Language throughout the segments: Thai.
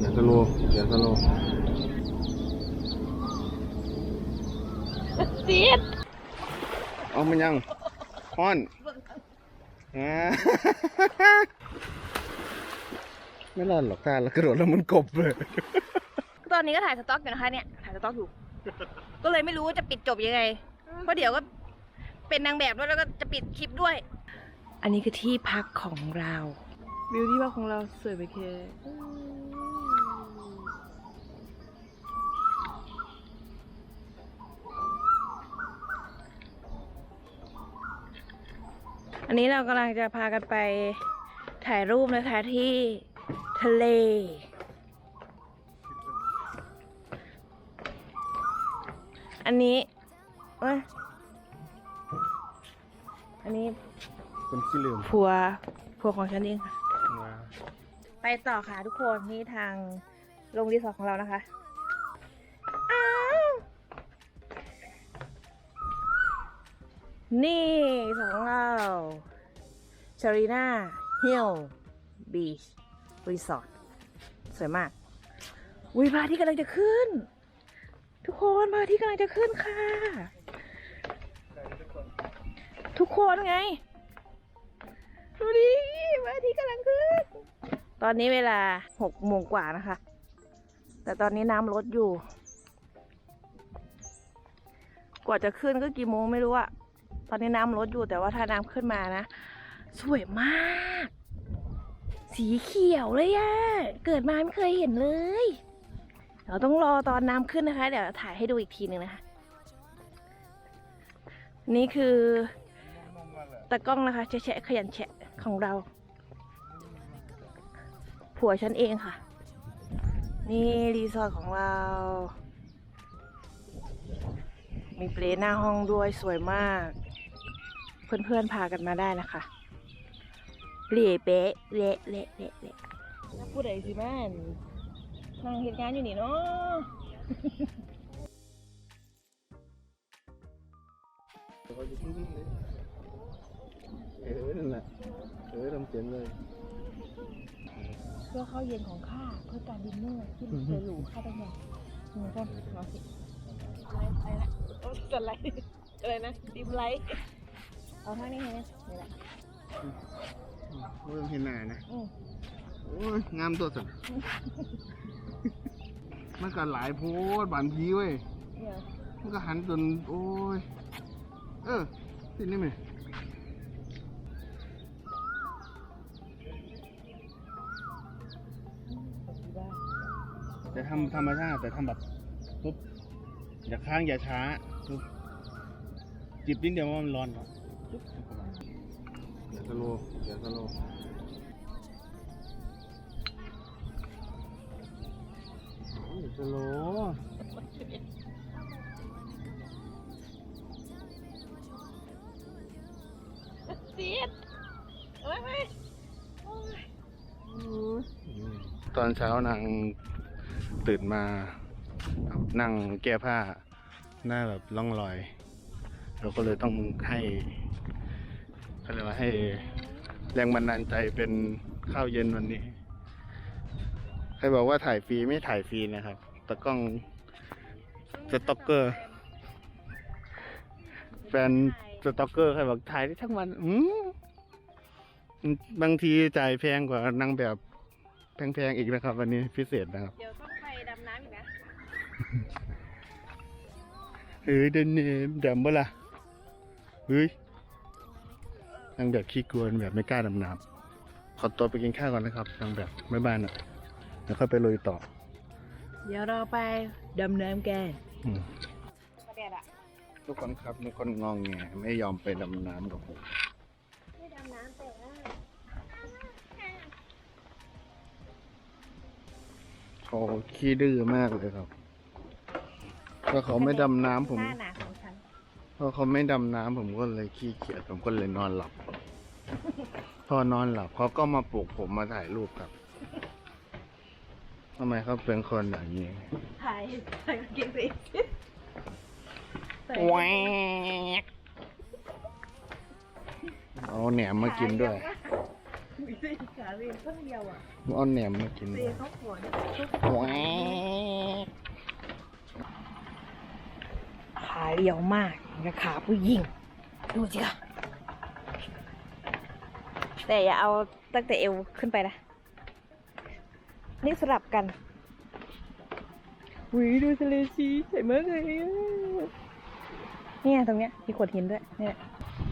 อย่าสโลว์อย่าสโลว์ซีดเอามันยังฮ้อนอ่าไม่รอดหรอกตาแล้วกระโดดแล้วมันกบเลยตอนนี้ก็ถ่ายสต็อกอยู่นะคะเนี่ยถ่ายสต็อกอยู่ ก็เลยไม่รู้ว่าจะปิดจบยังไง เพราะเดี๋ยวก็เป็นนางแบบด้วยแล้วก็จะปิดคลิปด้วย อันนี้คือที่พักของเรา วิวที่พักของเราสวยไปเค อันนี้เรากำลังจะพากันไปถ่ายรูปนะคะที่ทะเล อันนี้เอ้ยอันนี้คนขี้ลืมผัวผัวของฉันเองค่ะไปต่อค่ะทุกคนนี่ทางลงรีสอร์ทของเรานะคะ นี่สอร์ทของเราชารีนาฮิลบีชรีสอร์ทสวยมากวิพาที่กำลังจะขึ้น ทุกคนพาที่กำลังจะขึ้นค่ะ ทุกคนไง ดูดิพาทิตย์กำลังขึ้น ตอนนี้เวลาหกโมงกว่านะคะ แต่ตอนนี้น้ำลดอยู่ กว่าจะขึ้นก็กี่โมงไม่รู้อะ ตอนนี้น้ำลดอยู่แต่ว่าถ้าน้ำขึ้นมานะ สวยมาก สีเขียวเลยอะเกิดมาไม่เคยเห็นเลยเราต้องรอตอนน้ำขึ้นนะคะ เดี๋ยวถ่ายให้ดูอีกทีหนึ่งนะคะ นี่คือตากล้องนะคะแฉะขยันแฉะของเรา ผัวฉันเองค่ะ นี่รีสอร์ทของเรา มีเปลหน้าห้องด้วยสวยมาก เพื่อนๆพากันมาได้นะคะเละเป๊ะเละเละเละเละพูดอะไรสิแม่นนั่งเหตุงานอยู่นี่เนาะเออนั่นแหละเออทำเสียงเลยเพื่อข้าวเย็นของข้าเพื่อการดินเนอร์ที่เจอหรูข้าต้องยอมเหมือนกันเอาสิอะไรอะไรนะโอ้จะอะไรอะไรนะดิมไลท์ เอาท่านี้ให้นะนี่แหละโอ้ยเห็นหน้านะอืมโอ้ยงามตัวสุดมันก็หลายโพดบานพีเว้ยเดี๋ยวมันก็หันจนโอ้ยเออติดนี่ไหมดีบ้างแต่ทำธรรมชาติแต่ทำแบบปุ๊บอย่าค้างอย่าช้าปุ๊บจิบนิดเดียวว่ามันร้อนก่อน ปุ๊บอย่าสโลว์อย่าสโลว์อย่าสโลว์เสียดโอ้ยไม่โอ้ยตอนเช้านางตื่นมา นั่งแก้ผ้าหน้าแบบร่องรอย เราก็เลยต้องให้เขาเรียกว่าให้แรงบันดาลใจเป็นข้าวเย็นวันนี้ใครบอกว่าถ่ายฟรีไม่ถ่ายฟรีนะครับตากล้องสต็อกเกอร์ แฟนสต็อกเกอร์ใครบอกถ่ายได้ทั้งวัน อืมบางทีจ่ายแพงกว่านางแบบแพงๆอีกนะครับ วันนี้พิเศษนะครับ เดี๋ยวต้องไปดำน้ำอีกนะเฮ้ยเดนเนมดำบ่ล่ะ เฮ้ยนางแบบขี้กลัวแบบไม่กล้าดำน้ำขอตัวไปกินข้าวก่อนนะครับนางแบบไม่บ้านอะเดี๋ยวค่อยไปลุยต่อ เดี๋ยวเราไปดำน้ำกันอืมประเด็ดอะทุกคนครับมีคนงองแงไม่ยอมไปดำน้ำกับผมไม่ดำน้ำแต่ว่าเขาขี้ดื้อมากเลยครับถ้าเขาไม่ดำน้ำผมหน้าหนาของฉัน พอเขาไม่ดำน้ำผมก็เลยขี้เกียจผมก็เลยนอนหลับ พอนอนหลับเขาก็มาปลุกผมมาถ่ายรูปครับทำไมเขาเป็นคนอย่างนี้ถ่ายถ่ายกางเกงสิใส่แหวกเอาแหนมมากินด้วยมีเส้นขาเรียนข้างเดียวอะมันเอาแหนมมากินเรียนเขาขวนแหว ขาเรียวมากกับขาผู้หญิง ดูสิค่ะแต่อย่าเอาตั้งแต่เอวขึ้นไปนะ นี่สลับกันวิดูทะเลชีสวยมากเลยเนี่ยตรงเนี้ยมีโขดหินด้วยเนี่ย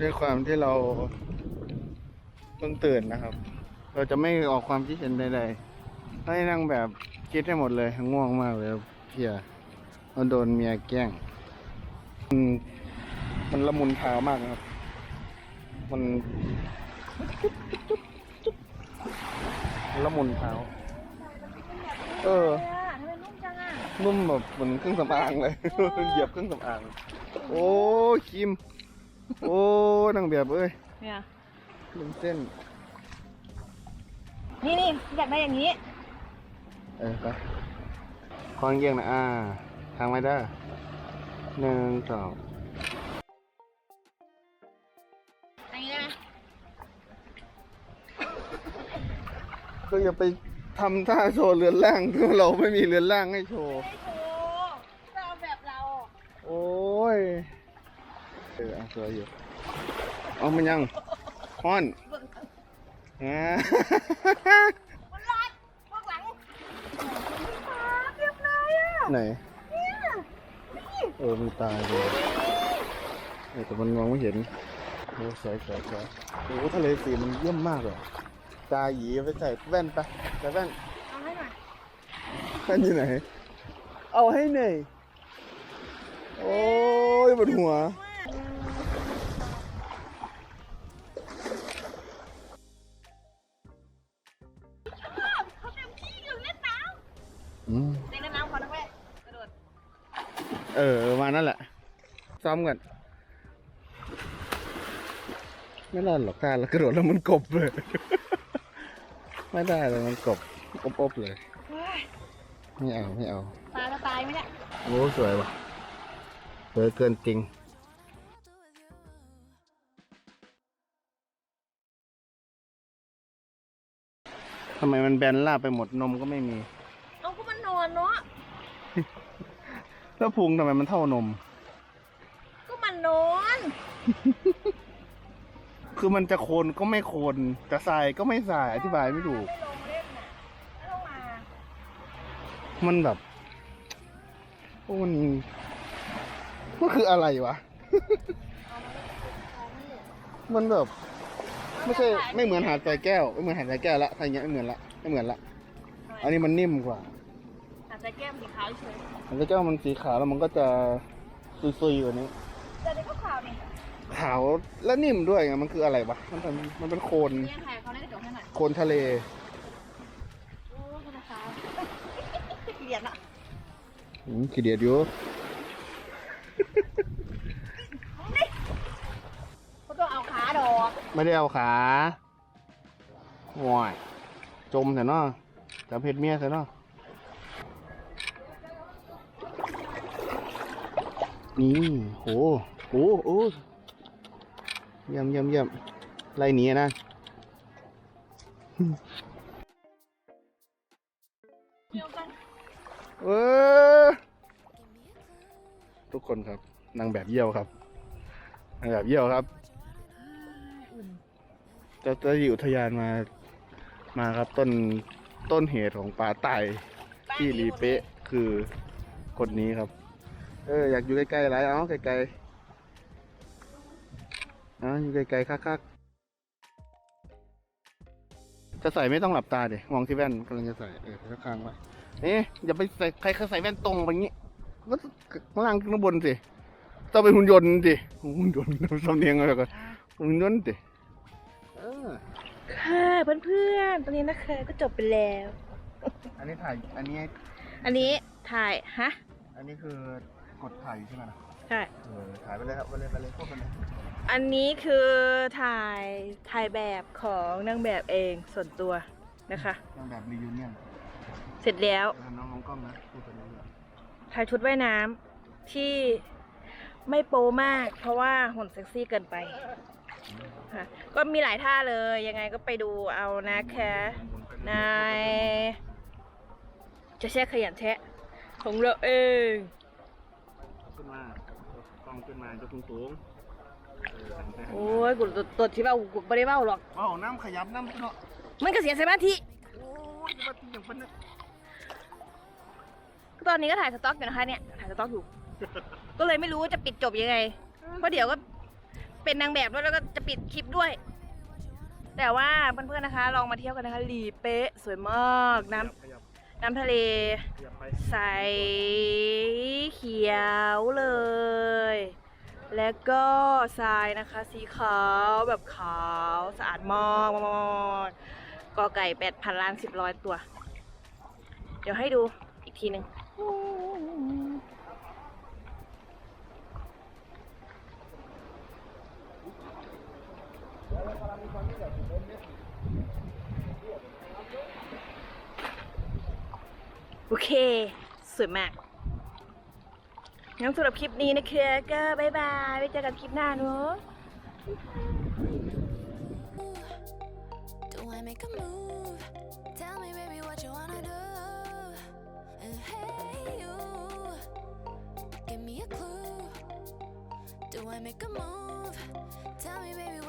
ด้วยความที่เราเพิ่งตื่นนะครับ เราจะไม่ออกความคิดเห็นใดๆให้นั่งแบบคิดให้หมดเลยง่วงมากเลยเพียเราโดนเมียแกล้ง มันมันละมุนเท้ามากนะครับมันมันละมุนเท้า เออ ทำไมนุ่มจังอะนุ่มแบบเหมือนเครื่องสำอางเลย เหยียบเครื่องสำอาง โอ้ยครีมโอ้ยนางแบบเอ้ยเนี่ยลืมเส้น นี่นี่อยากได้อย่างนี้ เออไปคอนเกียงนะอ่า ทางไม่ได้ หนึ่งสองอย่างนี้ได้ไหมก็อย่าไปทำท่าโชว์เรือนร่างคือเราไม่มีเรือนร่างให้โชว์ไม่โชว์เราแบบเราโอ้ยเออเอาสวยอยู่เอามันยังฮ้อนแหมมันร้อนพวกหลังเรียบร้อยอะ ไหนเนี่ยนี่เออมีตาด้วยเออแต่มันมองไม่เห็นโอ้สวยสวยสวยโอ้ทะเลสีมันเยี่ยมมากเลยตาหยีไปใส่แว่นไปใส่แว่นเอาให้หน่อยแว่นอยู่ไหน เอาให้หน่อยโอ้ยบนหัวเขาเต็มที่อยู่เล่นน้อืมำเล่นน้ำพอนะแม่กระโดดเออประ มาณนั่นแหละ ซ้อมกัน ไม่รอดหรอกถ้าเรากระโดดแล้วมันกบเลย ไม่ได้เลยมันกบอบๆเลยเฮ้ยไม่เอาไม่เอาตายจะตายไหมเนี่ยโอ้สวยว่ะสวยเกินจริงทำไมมันแบนลาบไปหมดนมก็ไม่มี เอาก็มันนอนเนาะ แล้วพุงทำไมมันเท่านม ก็มันนอน คือมันจะโคนก็ไม่โคนจะทรายก็ไม่ทรายอธิบายไม่ถูกไม่ลงเล่นน่ะไม่ต้องมามันแบบโอ้มันมันคืออะไรวะ มันแบบ ไม่ใช่ไม่เหมือนหาดทรายแก้วไม่เหมือนหาดทรายแก้วละทรายเงี้ยไม่เหมือนละไม่เหมือนละ อันนี้มันนิ่มกว่า อาจจะแก้มสีขาวเฉยหาดทรายแก้วมันสีขาวแล้วมันก็จะซุยๆกว่านี้ แต่เด็กก็ขาวนี่ขาวและนิ่มด้วยไงมันคืออะไรวะมันเป็นมันเป็นโคลนเลี้ยงไข่เขาได้จบให้หน่อยโคลนทะเลโอ้คุณขาวเรียนอะอืมขี้เดียดอยู่เขาต้องเอาขาดอกไม่ได้เอาขาห่วยจมแต่นอจับเพชรเมียแต่นอ นี่โหโหโอ้เยี่ยมเยี่ยมเยี่ยมไล่หนีอะนะเดียวกันเออทุกคนครับนางแบบเยี่ยวครับนางแบบเยี่ยวครับจ้าเจ้าหน้าที่ทยานมามาครับต้นต้นเหตุของป่าไตายที่รีเป๊ะคือคนนี้ครับ เอออยากอยู่ใกล้ๆไรเอาไกลๆเอาอยู่ไกลๆคักๆจะใส่ไม่ต้องหลับตาเดี๋ยมองที่แว่นกำลังจะใส่เออข้างๆไว้เอ๊ะอย่าไปใส่ใครเขาใส่แว่นตรงไปงี้ก็ข้างล่างข้างบนสิต้องเป็นหุ่นยนต์สิหุ่นยนต์สำเนียงอะไรก่อนหุ่นยนต์สิเออค่ะเพื่อนๆตอนนี้นะคะก็จบไปแล้ว อันนี้ถ่าย อันนี้ อันนี้ถ่าย ฮะ อันนี้คือ กดถ่ายอยู่ใช่ไหมนะใช่ เออถ่ายไปเลยครับไปเลยไปเลยพวกกันเลยอันนี้คือถ่ายถ่ายแบบของนางแบบเองส่วนตัวนะคะ นางแบบรียูเนียนเสร็จแล้วเออน้องน้องกล้องนะพูดไปเรื่อยถ่ายชุดว่ายน้ำที่ไม่โป๊มาก เพราะว่าหุ่นเซ็กซี่เกินไปค่ะก็มีหลายท่าเลยยังไงก็ไปดูเอานะคะนายจะแช่ขยันแช่ของเราเองขึ้น มากล้องขึ้นมาจะสูงสูงโอ้ยกูตัวตัวที่เบ้ากูไม่ได้เบ้าหรอกเอ้าน้ำขยับน้ำเนาะมันก็เสียสมาธิโอ้ยจะมาตีอย่างพันนะตอนนี้ก็ถ่ายสต็อกอยู่นะคะเนี่ยถ่ายสต็อกอยู่ ก็เลยไม่รู้ว่าจะปิดจบยังไงเพราะเดี๋ยวก็เป็นนางแบบด้วยแล้วก็จะปิดคลิปด้วย แต่ว่าเพื่อนๆนะคะ ลองมาเที่ยวกันนะคะหลีเป๊ะสวยมากน้ขยับำ น้ำทะเลใสเขียวเลย แล้วก็ทรายนะคะ สีขาวแบบขาวสะอาดมากมากกอไก่แปดพันล้านสิบร้อยตัว เดี๋ยวให้ดูอีกทีหนึ่ง โอเค สวยมาก งั้นสำหรับคลิปนี้นะคะก็บายบายไว้เจอกันคลิปหน้าเนอะ Do I make a move? Tell me, baby, what you wanna do. And hey, you, give me a clue. Do I make a move? Tell me, baby,